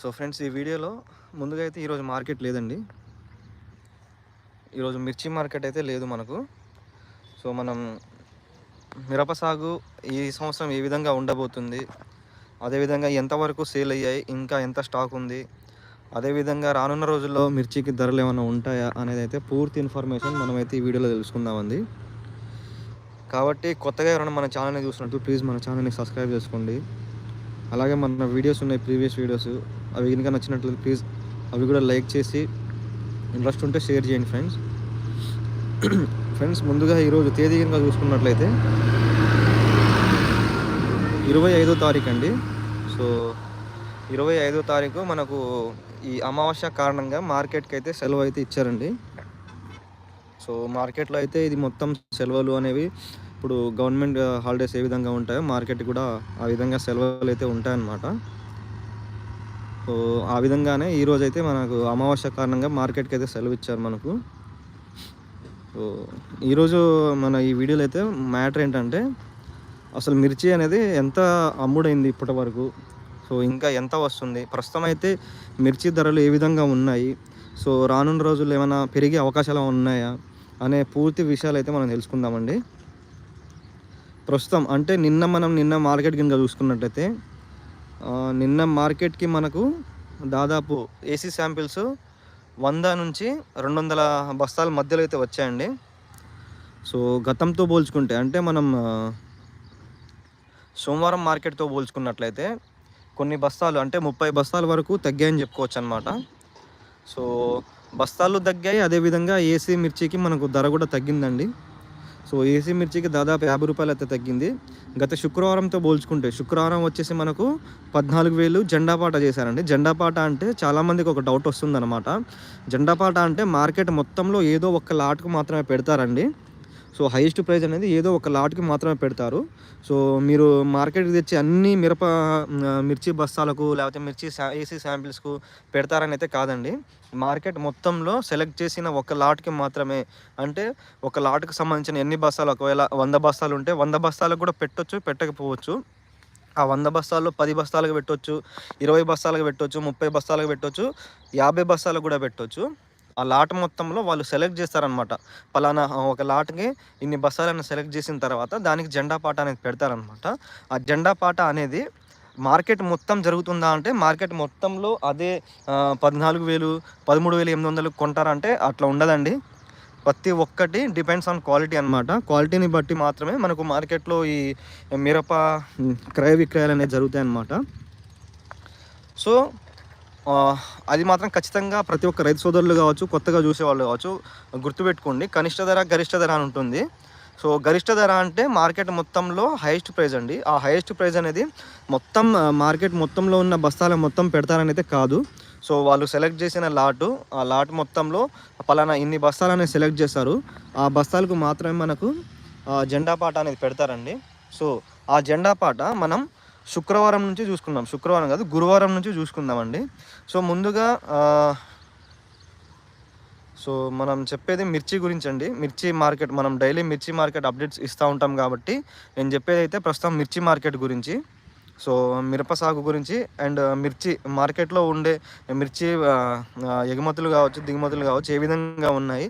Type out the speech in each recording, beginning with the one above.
So friends ఈ వీడియోలో ముందుగా అయితే ఈరోజు మార్కెట్ లేదండి. ఈరోజు మిర్చి మార్కెట్ అయితే లేదు మనకు. సో మనం మిరప సాగు ఈ సంవత్సరం ఏ విధంగా ఉండబోతుంది అదేవిధంగా ఎంతవరకు సేల్ అయ్యాయి ఇంకా ఎంత స్టాక్ ఉంది అదేవిధంగా రానున్న రోజుల్లో మిర్చికి ధరలు ఏమైనా ఉంటాయా అనేది అయితే పూర్తి ఇన్ఫర్మేషన్ మనమైతే ఈ వీడియోలో తెలుసుకుందామండి. కాబట్టి కొత్తగా ఎవరైనా మన ఛానల్ని చూసినట్టు ప్లీజ్ మన ఛానల్ని సబ్స్క్రైబ్ చేసుకోండి. అలాగే మన వీడియోస్ ఉన్నాయి ప్రీవియస్ వీడియోస్. అవి కనుక నచ్చినట్లయితే ప్లీజ్ అవి కూడా లైక్ చేసి ఇంట్రెస్ట్ ఉంటే షేర్ చేయండి ఫ్రెండ్స్ ఫ్రెండ్స్ ముందుగా ఈరోజు తేదీ కనుక చూసుకున్నట్లయితే ఇరవై ఐదో తారీఖు అండి. సో ఇరవై ఐదో తారీఖు మనకు ఈ అమావాస్య కారణంగా మార్కెట్కి అయితే సెలవు అయితే ఇచ్చారండి. సో మార్కెట్లో అయితే ఇది మొత్తం సెలవులు అనేవి ఇప్పుడు గవర్నమెంట్ హాలిడేస్ uh, ఏ విధంగా ఉంటాయో మార్కెట్ కూడా ఆ విధంగా సెలవులు అయితే ఉంటాయన్నమాట. సో ఆ విధంగానే ఈరోజు అయితే మనకు అమావాస్య కారణంగా మార్కెట్కి అయితే సెలవు ఇచ్చారు మనకు. సో ఈరోజు మన ఈ వీడియోలో అయితే మ్యాటర్ ఏంటంటే అసలు మిర్చి అనేది ఎంత అమ్ముడైంది ఇప్పటి వరకు? సో ఇంకా ఎంత వస్తుంది? ప్రస్తుతం అయితే మిర్చి ధరలు ఏ విధంగా ఉన్నాయి? సో రానున్న రోజుల్లో ఏమైనా పెరిగే అవకాశాలు ఉన్నాయా? అనే పూర్తి విషయాలు అయితే మనం తెలుసుకుందామండి. ప్రస్తుతం అంటే నిన్న మనం నిన్న మార్కెట్ కింద చూసుకున్నట్లయితే నిన్న మార్కెట్కి మనకు దాదాపు ఏసీ శాంపిల్స్ వంద నుంచి రెండు వందల బస్తాల మధ్యలో అయితే వచ్చాయండి. సో గతంతో పోల్చుకుంటే అంటే మనం సోమవారం మార్కెట్తో పోల్చుకున్నట్లయితే కొన్ని బస్తాలు అంటే ముప్పై బస్తాల వరకు తగ్గాయని చెప్పుకోవచ్చు అనమాట సో బస్తాలు తగ్గాయి అదేవిధంగా ఏసీ మిర్చికి మనకు ధర కూడా తగ్గిందండి. సో ఏసీ మిర్చికి దాదాపు యాభై రూపాయలు అయితే తగ్గింది. గత శుక్రవారంతో పోల్చుకుంటే శుక్రవారం వచ్చేసి మనకు పద్నాలుగు వేలు జెండాపాట చేశారండి. జెండాపాట అంటే చాలామందికి ఒక డౌట్ వస్తుందన్నమాట. జెండాపాట అంటే మార్కెట్ మొత్తంలో ఏదో ఒక లాట్కు మాత్రమే పెడతారండి. సో హైయెస్ట్ ప్రైస్ అనేది ఏదో ఒక లాట్కి మాత్రమే పెడతారు. సో మీరు మార్కెట్కి తెచ్చి అన్ని మిరప మిర్చి బస్తాలకు లేకపోతే మిర్చి శా ఏసీ శాంపిల్స్కు పెడతారని అయితే కాదండి. మార్కెట్ మొత్తంలో సెలెక్ట్ చేసిన ఒక లాట్కి మాత్రమే. అంటే ఒక లాట్కి సంబంధించిన ఎన్ని బస్తాలు ఒకవేళ వంద బస్తాలు ఉంటే వంద బస్తాలకు కూడా పెట్టొచ్చు పెట్టకపోవచ్చు. ఆ వంద బస్తాల్లో పది బస్తాలకు పెట్టొచ్చు ఇరవై బస్తాలకు పెట్టొచ్చు ముప్పై బస్తాలకు పెట్టొచ్చు యాభై బస్తాలకు కూడా పెట్టొచ్చు. ఆ లాట్ మొత్తంలో వాళ్ళు సెలెక్ట్ చేస్తారనమాట పలానా ఒక లాట్కి ఇన్ని బస్సాలను సెలెక్ట్ చేసిన తర్వాత దానికి జెండా పాట అనేది పెడతారనమాట ఆ జెండా పాట అనేది మార్కెట్ మొత్తం జరుగుతుందా అంటే మార్కెట్ మొత్తంలో అదే పద్నాలుగు వేలు పదమూడు వేలు ఎనిమిది వందలు కొంటారంటే అట్లా ఉండదండి. ప్రతి ఒక్కటి డిపెండ్స్ ఆన్ క్వాలిటీ అనమాట క్వాలిటీని బట్టి మాత్రమే మనకు మార్కెట్లో ఈ మిరప క్రయ విక్రయాలు అనేవి జరుగుతాయి అన్నమాట సో అది మాత్రం ఖచ్చితంగా ప్రతి ఒక్క రైతు సోదరులు కావచ్చు కొత్తగా చూసేవాళ్ళు కావచ్చు గుర్తుపెట్టుకోండి. కనిష్ట ధర గరిష్ట ధర అని ఉంటుంది. సో గరిష్ట ధర అంటే మార్కెట్ మొత్తంలో హైయెస్ట్ ప్రైస్ అండి. ఆ హైయెస్ట్ ప్రైస్ అనేది మొత్తం మార్కెట్ మొత్తంలో ఉన్న బస్తాల మొత్తం పెడతారని అయితే కాదు. సో వాళ్ళు సెలెక్ట్ చేసిన లాటు ఆ లాట్ మొత్తంలో పలానా ఇన్ని బస్తాలనే సెలెక్ట్ చేస్తారు. ఆ బస్తాలకు మాత్రమే మనకు జెండా పాట అనేది పెడతారండి. సో ఆ జెండా పాట మనం శుక్రవారం నుంచి చూసుకుందాం. శుక్రవారం కాదు గురువారం నుంచి చూసుకుందామండి. సో ముందుగా సో మనం చెప్పేది మిర్చి గురించి అండి మిర్చి మార్కెట్ మనం డైలీ మిర్చి మార్కెట్ అప్డేట్స్ ఇస్తూ ఉంటాం కాబట్టి నేను చెప్పేది అయితే ప్రస్తుతం మిర్చి మార్కెట్ గురించి. సో మిరప సాగు గురించి అండ్ మిర్చి మార్కెట్లో ఉండే మిర్చి ఎగుమతులు కావచ్చు దిగుమతులు కావచ్చు ఏ విధంగా ఉన్నాయి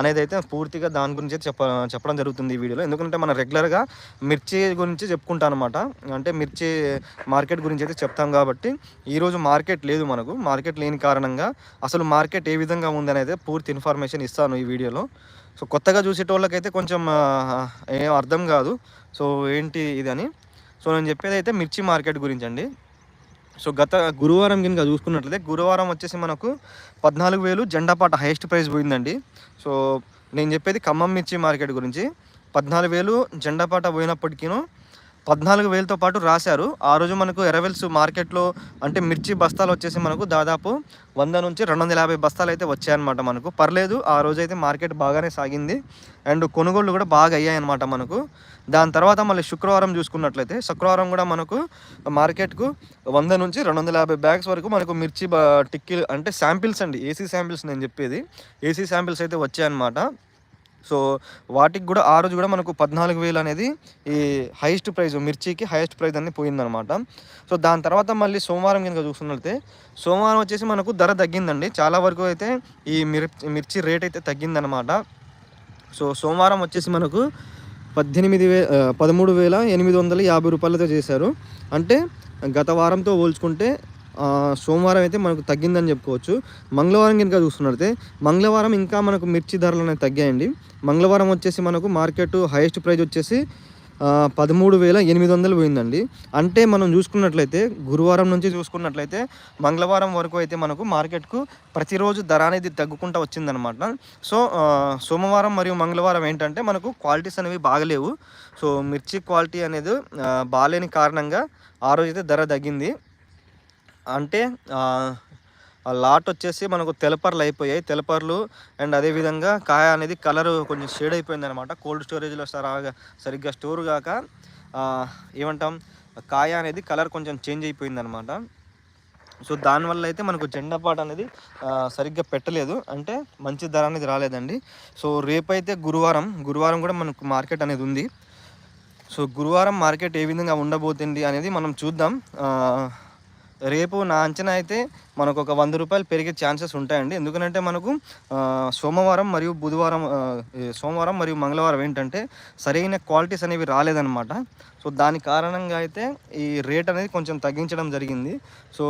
అనేది అయితే పూర్తిగా దాని గురించి అయితే చెప్ప చెప్పడం జరుగుతుంది ఈ వీడియోలో. ఎందుకంటే మనం రెగ్యులర్గా మిర్చి గురించి చెప్పుకుంటాం అనమాట అంటే మిర్చి మార్కెట్ గురించి అయితే చెప్తాం కాబట్టి ఈరోజు మార్కెట్ లేదు మనకు. మార్కెట్ లేని కారణంగా అసలు మార్కెట్ ఏ విధంగా ఉంది అయితే పూర్తి ఇన్ఫర్మేషన్ ఇస్తాను ఈ వీడియోలో. సో కొత్తగా చూసేటోళ్ళకైతే కొంచెం ఏం అర్థం కాదు. సో ఏంటి ఇది అని సో నేను చెప్పేది అయితే మిర్చి మార్కెట్ గురించి అండి సో గత గురువారం కనుక చూసుకున్నట్లయితే గురువారం వచ్చేసి మనకు పద్నాలుగు వేలు జెండాపాట హైయెస్ట్ ప్రైస్ పోయిందండి. సో నేను చెప్పేది ఖమ్మం మిర్చి మార్కెట్ గురించి. పద్నాలుగు వేలు జెండాపాట పోయినప్పటికీను పద్నాలుగు వేలతో పాటు రాశారు. ఆ రోజు మనకు ఎరవెల్స్ మార్కెట్లో అంటే మిర్చి బస్తాలు వచ్చేసి మనకు దాదాపు వంద నుంచి రెండు వందల యాభై బస్తాలు అయితే వచ్చాయన్నమాట మనకు. పర్లేదు ఆ రోజు అయితే మార్కెట్ బాగానే సాగింది. అండ్ కొనుగోళ్ళు కూడా బాగా అయ్యాయి అనమాట మనకు. దాని తర్వాత మళ్ళీ శుక్రవారం చూసుకున్నట్లయితే శుక్రవారం కూడా మనకు మార్కెట్కు వంద నుంచి రెండు వందల యాభై బ్యాగ్స్ వరకు మనకు మిర్చి టిక్కీలు అంటే శాంపిల్స్ అండి. ఏసీ శాంపిల్స్ నేను చెప్పేది. ఏసీ శాంపిల్స్ అయితే వచ్చాయన్నమాట. సో వాటికి కూడా ఆ రోజు కూడా మనకు పద్నాలుగు వేలు అనేది ఈ హైయెస్ట్ ప్రైస్ మిర్చికి హైయెస్ట్ ప్రైస్ అనేది పోయిందనమాట సో దాని తర్వాత మళ్ళీ సోమవారం కనుక చూసుకున్నట్లయితే సోమవారం వచ్చేసి మనకు ధర తగ్గిందండి. చాలా వరకు అయితే ఈ మిర్చి మిర్చి రేట్ అయితే తగ్గిందనమాట సో సోమవారం వచ్చేసి మనకు పద్దెనిమిది వే పదమూడు వేల ఎనిమిది వందల యాభై రూపాయలతో చేశారు. అంటే గత వారంతో పోల్చుకుంటే సోమవారం అయితే మనకు తగ్గిందని చెప్పుకోవచ్చు. మంగళవారం కనుక చూస్తున్నట్లయితే మంగళవారం ఇంకా మనకు మిర్చి ధరలు అనేవి తగ్గాయండి. మంగళవారం వచ్చేసి మనకు మార్కెట్ హైయెస్ట్ ప్రైస్ వచ్చేసి పదమూడు వేల ఎనిమిది వందలు పోయిందండి. అంటే మనం చూసుకున్నట్లయితే గురువారం నుంచి చూసుకున్నట్లయితే మంగళవారం వరకు అయితే మనకు మార్కెట్కు ప్రతిరోజు ధర అనేది తగ్గుకుంటూ వచ్చిందనమాట సో సోమవారం మరియు మంగళవారం ఏంటంటే మనకు క్వాలిటీస్ అనేవి బాగలేవు. సో మిర్చి క్వాలిటీ అనేది బాగాలేని కారణంగా ఆ రోజైతే ధర తగ్గింది. అంటే ఆ, లాట్ వచ్చేసి మనకు తెలపర్లు అయిపోయాయి. తెలపర్లు అండ్ అదేవిధంగా కాయ అనేది కలర్ కొంచెం షేడ్ అయిపోయింది అనమాట కోల్డ్ స్టోరేజ్లో సరాగా సరిగ్గా స్టోర్ కాక ఏమంటాం కాయ అనేది కలర్ కొంచెం చేంజ్ అయిపోయింది అనమాట సో దానివల్ల అయితే మనకు జెండా పాట అనేది సరిగ్గా పెట్టలేదు. అంటే మంచి ధర అనేది రాలేదండి. సో రేపైతే గురువారం గురువారం కూడా మనకు మార్కెట్ అనేది ఉంది. సో గురువారం మార్కెట్ ఏ విధంగా ఉండబోతుంది అనేది మనం చూద్దాం. రేపు నా అంచనా అయితే మనకు ఒక వంద రూపాయలు పెరిగే ఛాన్సెస్ ఉంటాయండి. ఎందుకంటే మనకు సోమవారం మరియు బుధవారం సోమవారం మరియు మంగళవారం ఏంటంటే సరైన క్వాలిటీస్ అనేవి రాలేదన్నమాట. సో దాని కారణంగా అయితే ఈ రేట్ అనేది కొంచెం తగ్గించడం జరిగింది. సో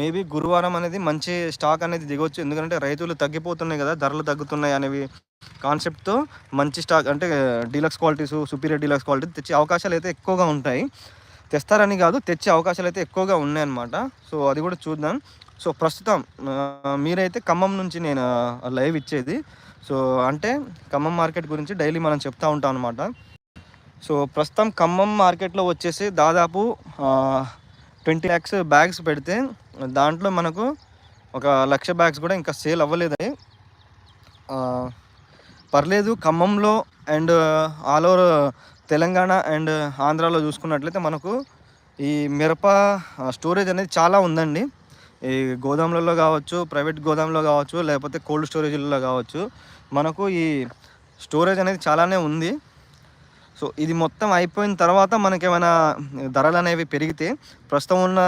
మేబీ గురువారం అనేది మంచి స్టాక్ అనేది దిగవచ్చు ఎందుకంటే రైతులు తగ్గిపోతున్నాయి కదా ధరలు తగ్గుతున్నాయి అనేవి కాన్సెప్ట్తో మంచి స్టాక్ అంటే deluxe qualities superior deluxe quality తెచ్చే అవకాశాలు అయితే ఎక్కువగా ఉంటాయి. తెస్తారని కాదు తెచ్చే అవకాశాలు అయితే ఎక్కువగా ఉన్నాయన్నమాట. సో అది కూడా చూద్దాం. సో ప్రస్తుతం మీరైతే ఖమ్మం నుంచి నేను లైవ్ ఇచ్చేది. సో అంటే ఖమ్మం మార్కెట్ గురించి డైలీ మనం చెప్తా ఉంటాం అనమాట సో ప్రస్తుతం ఖమ్మం మార్కెట్లో వచ్చేసి దాదాపు ట్వంటీ ల్యాక్స్ బ్యాగ్స్ పెడితే దాంట్లో మనకు ఒక లక్ష బ్యాగ్స్ కూడా ఇంకా సేల్ అవ్వలేదని పర్లేదు ఖమ్మంలో and all over Telangana and ఆంధ్రాలో చూసుకున్నట్లయితే మనకు ఈ మిరప స్టోరేజ్ అనేది చాలా ఉందండి. ఈ గోదాములలో కావచ్చు ప్రైవేట్ గోదాంలో కావచ్చు లేకపోతే కోల్డ్ స్టోరేజ్లలో కావచ్చు మనకు ఈ స్టోరేజ్ అనేది చాలానే ఉంది. సో ఇది మొత్తం అయిపోయిన తర్వాత మనకేమైనా ధరలు అనేవి పెరిగితే ప్రస్తుతం ఉన్న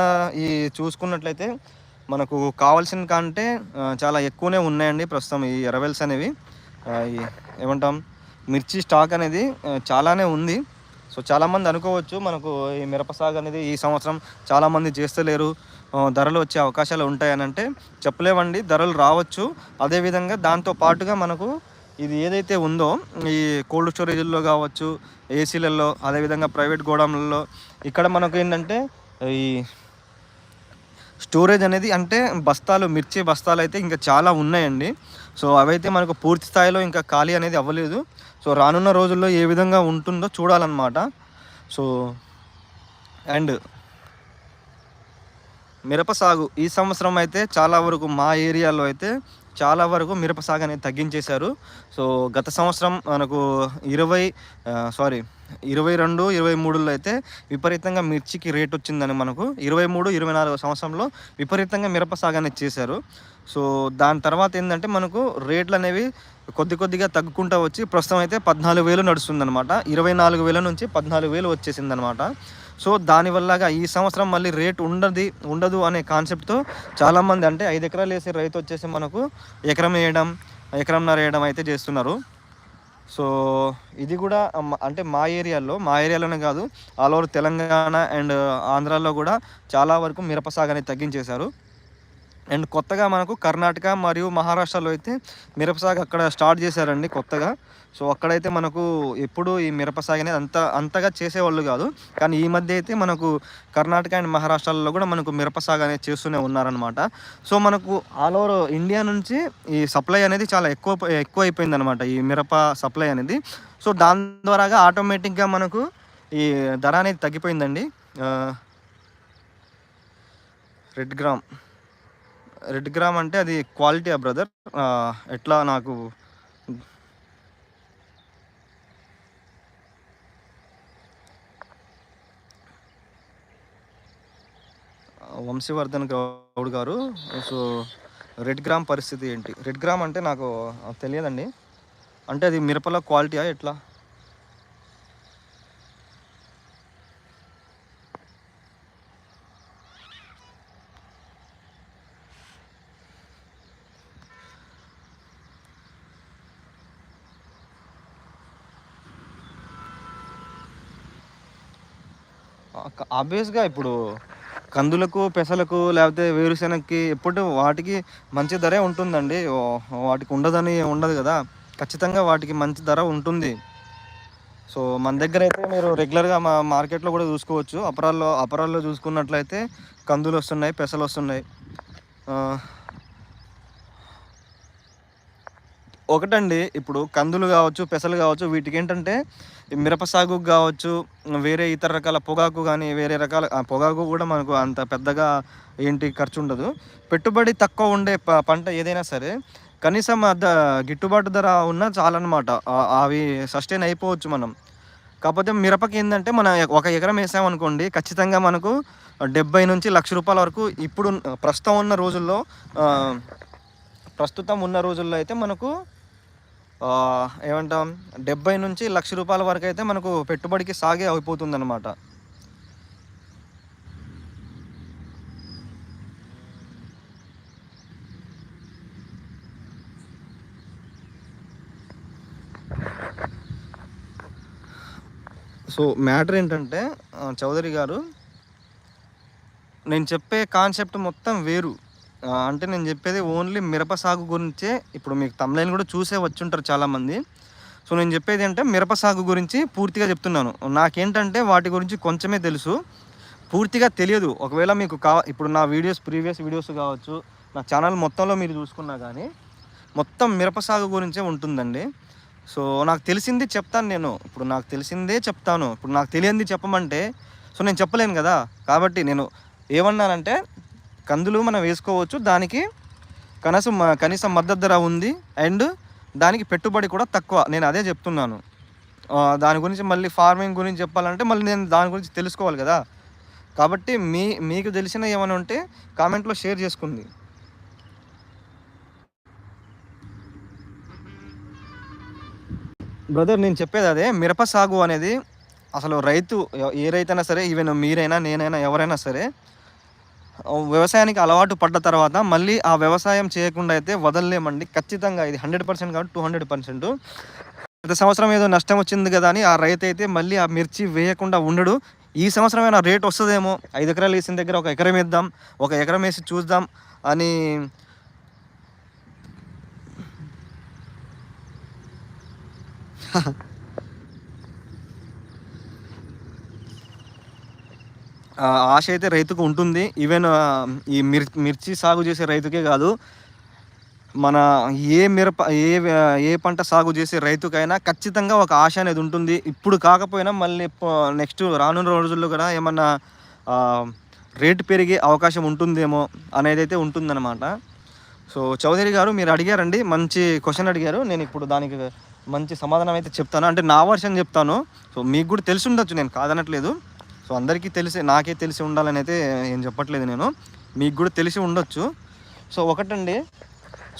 ఈ చూసుకున్నట్లయితే మనకు కావాల్సిన కంటే చాలా ఎక్కువనే ఉన్నాయండి ప్రస్తుతం ఈ ఎరవెల్స్ అనేవి. ఏమంటాం? మిర్చి స్టాక్ అనేది చాలానే ఉంది. సో చాలామంది అనుకోవచ్చు మనకు ఈ మిరప సాగు అనేది ఈ సంవత్సరం చాలామంది చేస్తలేరు. ధరలు వచ్చే అవకాశాలు ఉంటాయనంటే చెప్పలేవండి ధరలు రావచ్చు. అదేవిధంగా దాంతో పాటుగా మనకు ఇది ఏదైతే ఉందో ఈ కోల్డ్ స్టోరేజ్లో కావచ్చు ఏసీలలో అదేవిధంగా ప్రైవేట్ గోడౌన్లలో ఇక్కడ మనకు ఏంటంటే ఈ స్టోరేజ్ అనేది అంటే బస్తాలు మిర్చి బస్తాలు అయితే ఇంకా చాలా ఉన్నాయండి. సో అవైతే మనకు పూర్తి స్థాయిలో ఇంకా ఖాళీ అనేది అవ్వలేదు. సో రానున్న రోజుల్లో ఏ విధంగా ఉంటుందో చూడాలన్నమాట. సో అండ్ మిరప సాగు ఈ సంవత్సరం అయితే చాలా వరకు మా ఏరియాలో అయితే చాలా వరకు మిరప సాగు అనేది తగ్గించేశారు. సో గత సంవత్సరం మనకు ఇరవై సారీ ఇరవై రెండు ఇరవై మూడులో అయితే విపరీతంగా మిర్చికి రేట్ వచ్చిందని మనకు ఇరవై మూడు ఇరవై నాలుగు సంవత్సరంలో విపరీతంగా మిరప సాగు అనేది చేశారు. సో దాని తర్వాత ఏంటంటే మనకు రేట్లు అనేవి కొద్ది కొద్దిగా తగ్గుకుంటూ వచ్చి ప్రస్తుతం అయితే పద్నాలుగు వేలు నడుస్తుందనమాట ఇరవై నాలుగు వేల నుంచి పద్నాలుగు వేలు వచ్చేసిందనమాట సో దానివల్లగా ఈ సంవత్సరం మళ్ళీ రేట్ ఉండదు ఉండదు అనే కాన్సెప్ట్తో చాలామంది అంటే ఐదు ఎకరాలు వేసే రైతు వచ్చేసి మనకు ఎకరం వేయడం ఎకరంన్నర వేయడం అయితే చేస్తున్నారు. సో ఇది కూడా అంటే మా ఏరియాలో మా ఏరియాలోనే కాదు ఆల్ ఓవర్ తెలంగాణ అండ్ ఆంధ్రాలో కూడా చాలా వరకు మిరప సాగు అనేది తగ్గించేశారు. అండ్ కొత్తగా మనకు కర్ణాటక మరియు మహారాష్ట్రలో అయితే మిరప సాగు అక్కడ స్టార్ట్ చేశారండి కొత్తగా. సో అక్కడైతే మనకు ఎప్పుడు ఈ మిరప సాగు అనేది అంత అంతగా చేసేవాళ్ళు కాదు. కానీ ఈ మధ్య అయితే మనకు కర్ణాటక అండ్ మహారాష్ట్రలో కూడా మనకు మిరప సాగు అనేది చేస్తూనే ఉన్నారనమాట సో మనకు ఆల్ ఓవర్ ఇండియా నుంచి ఈ సప్లై అనేది చాలా ఎక్కువ ఎక్కువ అయిపోయింది అనమాట ఈ మిరప సప్లై అనేది. సో దాని ద్వారాగా ఆటోమేటిక్గా మనకు ఈ ధర అనేది తగ్గిపోయిందండి. Red gram. రెడ్ గ్రామ్ అంటే అది క్వాలిటీ బ్రదర్. ఎట్లా నాకు వంశీవర్ధన్ గౌడ్ గారు సో రెడ్ గ్రామ్ పరిస్థితి ఏంటి? రెడ్ గ్రామ్ అంటే నాకు తెలియదండి. అంటే అది మిరపల క్వాలిటీయా ఎట్లా? ఆబ్వియస్గా ఇప్పుడు కందులకు పెసలకు లేకపోతే వేరుశెనగకి ఎప్పుడు వాటికి మంచి ధరే ఉంటుందండి. వాటికి ఉండదని ఉండదు కదా. ఖచ్చితంగా వాటికి మంచి ధర ఉంటుంది. సో మన దగ్గర అయితే మీరు రెగ్యులర్గా మా మార్కెట్లో కూడా చూసుకోవచ్చు. అపరాల్లో అపరాల్లో చూసుకున్నట్లయితే కందులు వస్తున్నాయి పెసలు వస్తున్నాయి ఆ, ఒకటండి ఇప్పుడు కందులు కావచ్చు పెసలు కావచ్చు వీటికి ఏంటంటే మిరప సాగు కావచ్చు వేరే ఇతర రకాల పొగాకు కానీ వేరే రకాల పొగాకు కూడా మనకు అంత పెద్దగా ఏంటి ఖర్చు ఉండదు పెట్టుబడి తక్కువ ఉండే ప- పంట ఏదైనా సరే కనీసం అద గిట్టుబాటు ధర ఉన్నా చాలన్నమాట. అవి సస్టైన్ అయిపోవచ్చు మనం. కాకపోతే మిరపకి ఏంటంటే మనం ఒక ఎకరం వేసామనుకోండి ఖచ్చితంగా మనకు డెబ్బై నుంచి లక్ష రూపాయల వరకు ఇప్పుడు ప్రస్తుతం ఉన్న రోజుల్లో ప్రస్తుతం ఉన్న రోజుల్లో అయితే మనకు ఏమంటాం డెబ్బై నుంచి లక్ష రూపాయల వరకు అయితే మనకు పెట్టుబడికి సాగే అయిపోతుంది అనమాట సో మ్యాటర్ ఏంటంటే చౌదరి గారు నేను చెప్పే కాన్సెప్ట్ మొత్తం వేరు. అంటే నేను చెప్పేది ఓన్లీ మిరప సాగు గురించే. ఇప్పుడు మీకు తమ్లైన్ కూడా చూసే వచ్చుంటారు చాలామంది. సో నేను చెప్పేది అంటే మిరప సాగు గురించి పూర్తిగా చెప్తున్నాను. నాకేంటంటే వాటి గురించి కొంచెమే తెలుసు. పూర్తిగా తెలియదు. ఒకవేళ మీకు కా ఇప్పుడు నా వీడియోస్ ప్రీవియస్ వీడియోస్ కావచ్చు నా ఛానల్ మొత్తంలో మీరు చూసుకున్నా కానీ మొత్తం మిరప సాగు గురించే ఉంటుందండి. సో నాకు తెలిసింది చెప్తాను నేను. ఇప్పుడు నాకు తెలిసిందే చెప్తాను. ఇప్పుడు నాకు తెలియంది చెప్పమంటే సో నేను చెప్పలేను కదా. కాబట్టి నేను ఏమన్నానంటే కందులు మనం వేసుకోవచ్చు. దానికి కనీసం కనీసం మద్దతు ధర ఉంది. అండ్ దానికి పెట్టుబడి కూడా తక్కువ. నేను అదే చెప్తున్నాను. దాని గురించి మళ్ళీ ఫార్మింగ్ గురించి చెప్పాలంటే మళ్ళీ నేను దాని గురించి తెలుసుకోవాలి కదా. కాబట్టి మీ మీకు తెలిసిన ఏమైనా ఉంటే కామెంట్లో షేర్ చేసుకుంది. బ్రదర్ నేను చెప్పేది అదే. మిరప సాగు అనేది అసలు రైతు ఏ రైతైనా సరే ఈవెన్ మీరైనా నేనైనా ఎవరైనా సరే వ్యవసాయానికి అలవాటు పడ్డ తర్వాత మళ్ళీ ఆ వ్యవసాయం చేయకుండా అయితే వదలలేమండి. ఖచ్చితంగా ఇది హండ్రెడ్ పర్సెంట్ కాబట్టి టూ హండ్రెడ్ పర్సెంట్. గత సంవత్సరం ఏదో నష్టం వచ్చింది కదా అని ఆ రైతు అయితే మళ్ళీ ఆ మిర్చి వేయకుండా ఉండడు. ఈ సంవత్సరం అయినా రేట్ వస్తుందేమో. ఐదు ఎకరాలు వేసిన దగ్గర ఒక ఎకరం వేద్దాం ఒక ఎకరం వేసి చూద్దాం అని Ha ఆశ అయితే రైతుకు ఉంటుంది. ఈవెన్ ఈ మిర్ మిర్చి సాగు చేసే రైతుకే కాదు మన ఏ మిరప ఏ ఏ పంట సాగు చేసే రైతుకైనా ఖచ్చితంగా ఒక ఆశ అనేది ఉంటుంది. ఇప్పుడు కాకపోయినా మళ్ళీ నెక్స్ట్ రానున్న రోజుల్లో కూడా ఏమన్నా రేటు పెరిగే అవకాశం ఉంటుందేమో అనేది అయితే ఉంటుందన్నమాట. సో చౌదరి గారు మీరు అడిగారండి మంచి క్వశ్చన్ అడిగారు. నేను ఇప్పుడు దానికి మంచి సమాధానం అయితే చెప్తాను. అంటే నా వర్షన్ చెప్తాను. సో మీకు కూడా తెలిసి ఉండొచ్చు నేను కాదనట్లేదు. సో అందరికీ తెలిసి నాకే తెలిసి ఉండాలని అయితే ఏం చెప్పట్లేదు నేను. మీకు కూడా తెలిసి ఉండొచ్చు. సో ఒకటండి.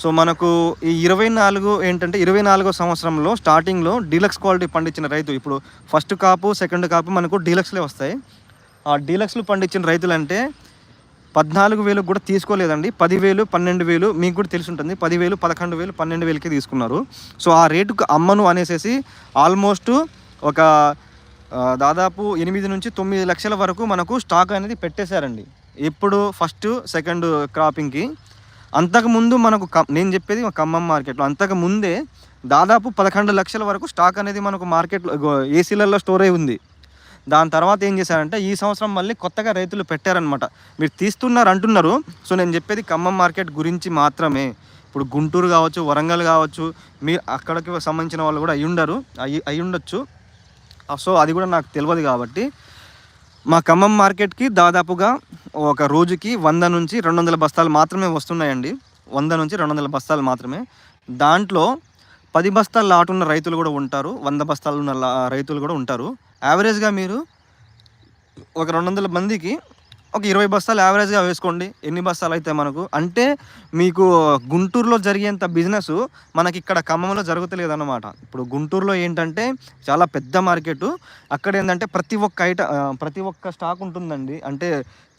సో మనకు ఈ ఇరవై నాలుగు ఏంటంటే ఇరవై నాలుగో సంవత్సరంలో స్టార్టింగ్లో డీలక్స్ క్వాలిటీ పండించిన రైతు ఇప్పుడు ఫస్ట్ కాపు సెకండ్ కాపు మనకు డీలక్స్లే వస్తాయి. ఆ డీలక్స్లు పండించిన రైతులు అంటే పద్నాలుగు వేలు కూడా తీసుకోలేదండి. పదివేలు పన్నెండు వేలు మీకు కూడా తెలిసి ఉంటుంది. పదివేలు పదకొండు వేలు పన్నెండు వేలకే తీసుకున్నారు. సో ఆ రేటుకు అమ్మను అనేసేసి ఆల్మోస్ట్ ఒక దాదాపు ఎనిమిది నుంచి తొమ్మిది లక్షల వరకు మనకు స్టాక్ అనేది పెట్టేశారండి. ఇప్పుడు ఫస్ట్ సెకండ్ క్రాపింగ్కి అంతకుముందు మనకు నేను చెప్పేది ఖమ్మం మార్కెట్లో. అంతకు ముందే దాదాపు పదకొండు లక్షల వరకు స్టాక్ అనేది మనకు మార్కెట్లో ఏసీలలో స్టోర్ అయి ఉంది. దాని తర్వాత ఏం చేశారంటే ఈ సంవత్సరం మళ్ళీ కొత్తగా రైతులు పెట్టారనమాట మీరు తీస్తున్నారు అంటున్నారు. సో నేను చెప్పేది ఖమ్మం మార్కెట్ గురించి మాత్రమే. ఇప్పుడు గుంటూరు కావచ్చు వరంగల్ కావచ్చు మీరు అక్కడికి సంబంధించిన వాళ్ళు కూడా అయ్యుండరు అయ్యి అయ్యుండొచ్చు. సో అది కూడా నాకు తెలియదు కాబట్టి మా ఖమ్మం మార్కెట్కి దాదాపుగా ఒక రోజుకి వంద నుంచి రెండు వందల బస్తాలు మాత్రమే వస్తున్నాయండి. వంద నుంచి రెండు వందల బస్తాలు మాత్రమే. దాంట్లో పది బస్తాలు లాట్ ఉన్న రైతులు కూడా ఉంటారు. వంద బస్తాలు ఉన్న లా- రైతులు కూడా ఉంటారు. యావరేజ్గా మీరు ఒక రెండు వందల మందికి ఒక ఇరవై బస్తాలు యావరేజ్గా వేసుకోండి. ఎన్ని బస్తాలు అయితే మనకు? అంటే మీకు గుంటూరులో జరిగేంత బిజినెస్ మనకి ఇక్కడ ఖమ్మంలో జరుగుతలేదు అనమాట ఇప్పుడు గుంటూరులో ఏంటంటే చాలా పెద్ద మార్కెట్ అక్కడ ఏంటంటే ప్రతి ఒక్క ఐట ప్రతి ఒక్క స్టాక్ ఉంటుందండి. అంటే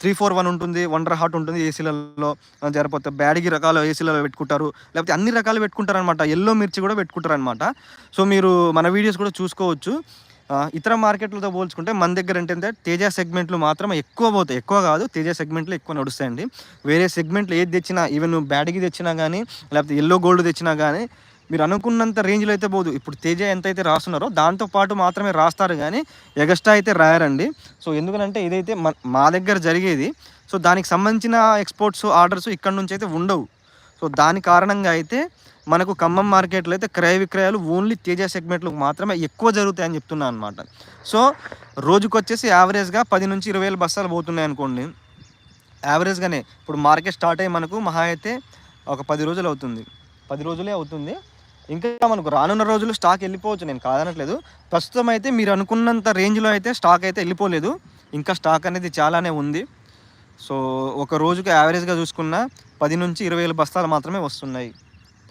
త్రీ ఫోర్ వన్ ఉంటుంది వండర్ హాట్ ఉంటుంది ఏసీలలో జరిపోతే బ్యాడిగి రకాల ఏసీలలో పెట్టుకుంటారు. లేకపోతే అన్ని రకాలు పెట్టుకుంటారు అనమాట ఎల్లో మిర్చి కూడా పెట్టుకుంటారు అనమాట సో మీరు మన వీడియోస్ కూడా చూసుకోవచ్చు. ఇతర మార్కెట్లతో పోల్చుకుంటే మన దగ్గర ఏంటంటే తేజ సెగ్మెంట్లు మాత్రం ఎక్కువ పోతాయి. ఎక్కువ కాదు తేజ సెగ్మెంట్లు ఎక్కువ నడుస్తాయండి. వేరే సెగ్మెంట్లు ఏది తెచ్చినా ఈవెన్ బ్యాడ్కి తెచ్చినా కానీ లేకపోతే ఎల్లో గోల్డ్ తెచ్చినా కానీ మీరు అనుకున్నంత రేంజ్లో అయితే పోదు. ఇప్పుడు తేజ ఎంత అయితే రాస్తున్నారో దాంతో పాటు మాత్రమే రాస్తారు కానీ ఎగస్ట్రా అయితే రాయారండి. సో ఎందుకంటే ఇదైతే మా దగ్గర జరిగేది. సో దానికి సంబంధించిన ఎక్స్పోర్ట్స్ ఆర్డర్స్ ఇక్కడ నుంచి అయితే ఉండవు. సో దాని కారణంగా అయితే మనకు ఖమ్మం మార్కెట్లో అయితే క్రయ విక్రయాలు ఓన్లీ తేజ సెగ్మెంట్లకు మాత్రమే ఎక్కువ జరుగుతాయని చెప్తున్నాను అనమాట సో రోజుకు వచ్చేసి యావరేజ్గా పది నుంచి ఇరవై వేల బస్తాలు పోతున్నాయి అనుకోండి. యావరేజ్గానే ఇప్పుడు మార్కెట్ స్టార్ట్ అయ్యి మనకు మహా అయితే ఒక పది రోజులు అవుతుంది. పది రోజులే అవుతుంది. ఇంకా మనకు రానున్న రోజులు స్టాక్ వెళ్ళిపోవచ్చు. నేను కాదనట్లేదు. ప్రస్తుతం అయితే మీరు అనుకున్నంత రేంజ్లో అయితే స్టాక్ అయితే వెళ్ళిపోలేదు. ఇంకా స్టాక్ అనేది చాలానే ఉంది. సో ఒక రోజుకి యావరేజ్గా చూసుకున్న పది నుంచి ఇరవై వేల బస్తాలు మాత్రమే వస్తున్నాయి.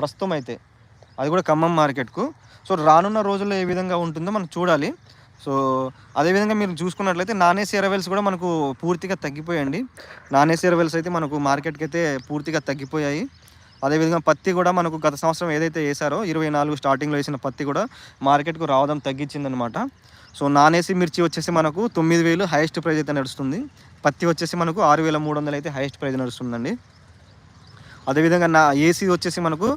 ప్రస్తుతం అయితే అది కూడా ఖమ్మం మార్కెట్కు. సో రానున్న రోజుల్లో ఏ విధంగా ఉంటుందో మనం చూడాలి. సో అదేవిధంగా మీరు చూసుకున్నట్లయితే నాన్ ఏసీ ఎరవెల్స్ కూడా మనకు పూర్తిగా తగ్గిపోయాయండి. నాన్ ఏసీ ఎరవెల్స్ అయితే మనకు మార్కెట్కి అయితే పూర్తిగా తగ్గిపోయాయి. అదేవిధంగా పత్తి కూడా మనకు గత సంవత్సరం ఏదైతే వేసారో ఇరవై నాలుగు స్టార్టింగ్లో వేసిన పత్తి కూడా మార్కెట్కు రావడం తగ్గించిందనమాట. సో నాన్ ఏసీ మిర్చి వచ్చేసి మనకు తొమ్మిది వేలు హైయెస్ట్ ప్రైజ్ అయితే నడుస్తుంది. పత్తి వచ్చేసి మనకు ఆరు వేల మూడు వందలు అయితే హైయెస్ట్ ప్రైజ్ నడుస్తుందండి. అదేవిధంగా నా ఏసీ వచ్చేసి మనకు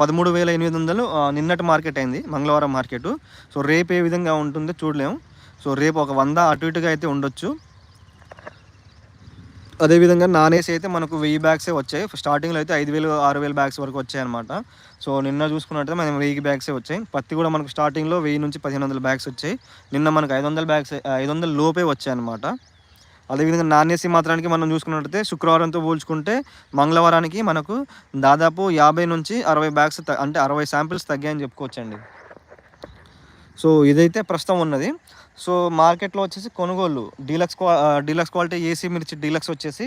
పదమూడు వేల ఎనిమిది వందలు నిన్నటి మార్కెట్ అయింది మంగళవారం మార్కెట్. సో రేపు ఏ విధంగా ఉంటుందో చూడలేము సో రేపు ఒక వంద అటు ఇటుగా అయితే ఉండొచ్చు. అదేవిధంగా నాన్ ఏసీ అయితే మనకు వెయ్యి బ్యాగ్సే వచ్చాయి. స్టార్టింగ్లో అయితే ఐదు వేలు ఆరు వేల బ్యాగ్స్ వరకు వచ్చాయి అనమాట సో నిన్న చూసుకున్నట్టయితే మనం వెయ్యి బ్యాగ్సే వచ్చాయి. పత్తి కూడా మనకు స్టార్టింగ్లో వెయ్యి నుంచి పదిహేను వందల బ్యాగ్స్ వచ్చాయి. నిన్న మనకు ఐదు వందల బ్యాగ్స్ ఐదు వందల లోపే వచ్చాయి అనమాట అదేవిధంగా నాణ్యసి మాత్రానికి మనం చూసుకున్నట్లయితే శుక్రవారంతో పోల్చుకుంటే మంగళవారానికి మనకు దాదాపు యాభై నుంచి అరవై బ్యాగ్స్ అంటే అరవై శాంపిల్స్ తగ్గాయని చెప్పుకోవచ్చండి. సో ఇదైతే ప్రస్తుతం ఉన్నది. సో మార్కెట్లో వచ్చేసి కొనుగోలు డీలక్స్ క్వా డీలక్స్ క్వాలిటీ ఏసీ మిర్చి డీలక్స్ వచ్చేసి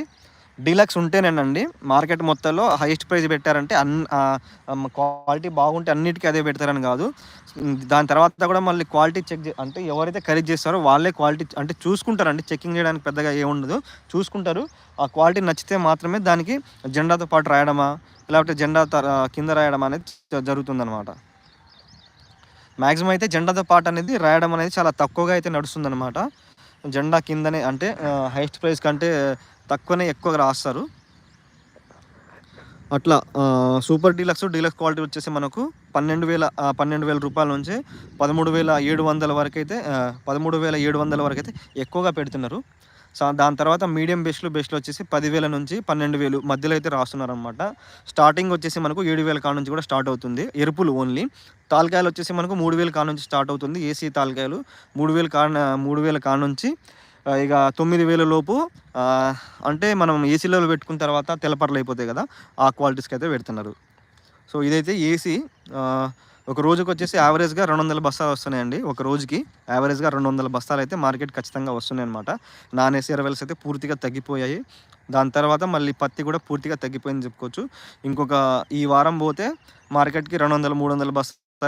డీలక్స్ ఉంటేనేనండి మార్కెట్ మొత్తంలో హైయెస్ట్ ప్రైస్ పెట్టారంటే అన్ క్వాలిటీ బాగుంటే అన్నిటికీ అదే పెడతారని కాదు. దాని తర్వాత కూడా మళ్ళీ క్వాలిటీ చెక్ అంటే ఎవరైతే ఖరీదు చేస్తారో వాళ్ళే క్వాలిటీ అంటే చూసుకుంటారండి. చెకింగ్ చేయడానికి పెద్దగా ఏముండదు చూసుకుంటారు. ఆ క్వాలిటీ నచ్చితే మాత్రమే దానికి జెండాతో పాటు రాయడమా లేకపోతే జెండా కింద రాయడం అనేది జరుగుతుందన్నమాట. మ్యాక్సిమం అయితే జెండాతో పాటు అనేది రాయడం అనేది చాలా తక్కువగా అయితే నడుస్తుందన్నమాట. జెండా కిందనే అంటే హైయెస్ట్ ప్రైస్ కంటే తక్కువనే ఎక్కువగా రాస్తారు. అట్లా సూపర్ డీలక్స్ డీలక్స్ క్వాలిటీ వచ్చేసి మనకు పన్నెండు వేల పన్నెండు వేల రూపాయల నుంచి పదమూడు వేల ఏడు వందల వరకు అయితే పదమూడు వేల ఏడు వందల వరకు అయితే ఎక్కువగా పెడుతున్నారు. సో దాని తర్వాత మీడియం బెస్ట్లు బెస్ట్లు వచ్చేసి పదివేల నుంచి పన్నెండు వేలు మధ్యలో అయితే రాస్తున్నారు అనమాట స్టార్టింగ్ వచ్చేసి మనకు ఏడు వేల కాడ నుంచి కూడా స్టార్ట్ అవుతుంది. ఎరుపులు ఓన్లీ. తాలకాయలు వచ్చేసి మనకు మూడు వేల కాడ నుంచి స్టార్ట్ అవుతుంది. ఏసీ తాలకాయలు మూడు వేల కాడ మూడు వేల కాడ నుంచి ఇక తొమ్మిది వేల లోపు అంటే మనం ఏసీలలో పెట్టుకున్న తర్వాత తెల్లపర్లు అయిపోతాయి కదా ఆ క్వాలిటీస్కి అయితే పెడుతున్నారు. సో ఇదైతే ఏసీ ఒక రోజుకి వచ్చేసి యావరేజ్గా రెండు వందల బస్తాలు వస్తున్నాయండి. ఒక రోజుకి యావరేజ్గా రెండు వందల బస్తాలు అయితే మార్కెట్ ఖచ్చితంగా వస్తున్నాయి అనమాట నాన్ ఏసీ ఎరవెల్స్ అయితే పూర్తిగా తగ్గిపోయాయి. దాని తర్వాత మళ్ళీ పత్తి కూడా పూర్తిగా తగ్గిపోయింది చెప్పుకోవచ్చు. ఇంకొక ఈ వారం పోతే మార్కెట్కి రెండు వందల మూడు వందల బస్